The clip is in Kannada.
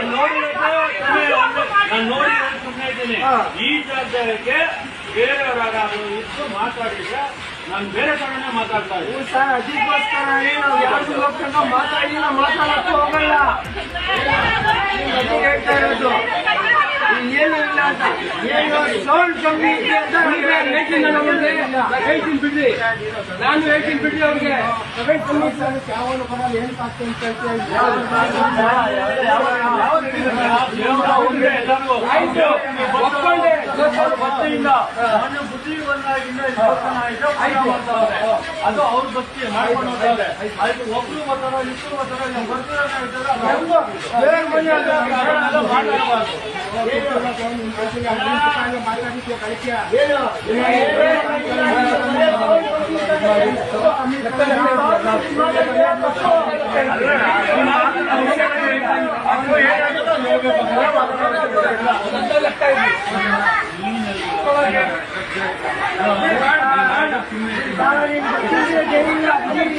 ನಾನು ನೋಡಿರೋದು ಸುಮ್ಮನೆ ಇದ್ದೀನಿ. ಈ ಜಾಗಕ್ಕೆ ಬೇರೆಯವರಾದ್ರು ಇದ್ದು ಮಾತಾಡಿದ್ರೆ ನಾನು ಬೇರೆ ಕಡೆನೇ ಮಾತಾಡ್ತಾ ಇದ್ದೀನಿ. ಸರ್ ಅದಕ್ಕೋಸ್ಕರ ನಾವು ಯಾರು ಹೋಗ್ಕೊಂಡು ಮಾತಾಡಿಲ್ಲ ಮಾತಾಡಕ್ಕೂ ಹೋಗಲ್ಲ. ಹೇಳ್ತಾ ಇರೋದು. ಏನು ಇಲ್ಲ ಅಂತ. ಏನು ಸೌಂಡ್ ಕಮ್ಮಿ ಇದೆ ಅಂತ ಹೇಳ್ತೀನಿ. ಹೇಳ್ತೀನಿ ಬಿಡ್ರಿ. ನಾನು ಹೇಳ್ತೀನಿ ಬಿಡ್ರಿ ಅವ್ರಿಗೆ. ಸೌಂಡ್ ಕಮ್ಮಿ ಯಾವನು ಬರಲ್ಲ ಏನ್ ಆಗ್ತದೆ ಅಂತ ಆಯ್ತು ಒಪ್ಕೊಂಡೆ ಭಕ್ತಿಯಿಂದ ಮೊನ್ನೆ ಬುದ್ಧಿ ಬಂದಾಗಿಂದ ದೇವಸ್ಥಾನ ಆಯ್ತು ಪೂಜೆ ಮಾಡ್ತಾವ್ರೆ. ಅದು ಅವ್ರ ಭಕ್ತಿ ಮಾಡ್ಕೊಂಡು ಹೋಗ್ತಾರೆ ಆಯ್ತು ಒಬ್ರು ಬರ್ತಾರ ಇಬ್ರು ಬರ್ತಾರ ಇಲ್ಲ ಬರ್ತಾರ ಹೆಂಗೋ ದೇವ್ರ ಮನೆ ಅಲ್ಲ. 哎，你呢？过来点，来，